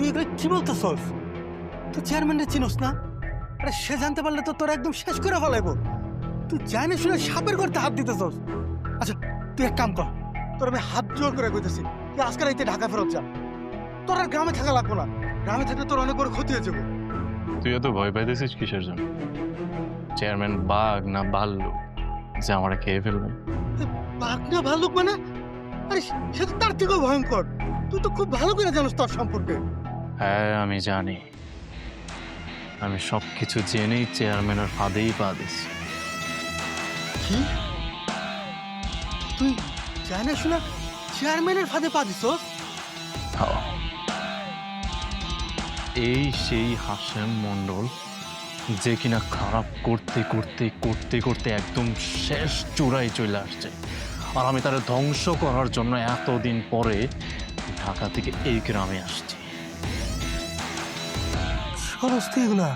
তুই এগুলো কি বলতেছস? তুই চেয়ারম্যানটা চিনোস না? আরে সে জানতে পারলে তো তোর একদম শেষ করে ফেলাইবো। তুই জানে শুনে সাপের করতে হাত দিতেছস। আচ্ছা তুই এক কাম কর। তোর আমি হাত জোর করে কইতেছি তুই আজকে রাইতে ঢাকা ফেরত যা। তোর আর গ্রামে থাকা লাগবো না। গ্রামে থাকলে তোর অনেক বড় ক্ষতি হয়ে যাবে। তুই এত ভয় পাইতেছিস কিসের জন্য? চেয়ারম্যান বাঘ না ভাল্লুক? যে আমার খেয়ে ফেলবে। বাঘ না ভাল্লুক মানে? আরে সে তো তার থেকেও ভয়ঙ্কর। তুই তো খুব ভালো করে জানিস তোর সম্পর্কে। হ্যাঁ আমি জানি। আমি সব কিছু জেনেই চেয়ারম্যানের ফাঁদেই পা দিছি কি? তুই জানা শোনা চেয়ারম্যানের ফাঁদে পা দিছস? হ্যাঁ। এই সেই হাসেম মণ্ডল যে কিনা খারাপ করতে করতে করতে করতে একদম শেষ চূড়ায় চলে আসছে। আর আমি তার ধ্বংস করার জন্য এতদিন পরে ঢাকা থেকে এই গ্রামে আসছি। সরস তুই এগুলা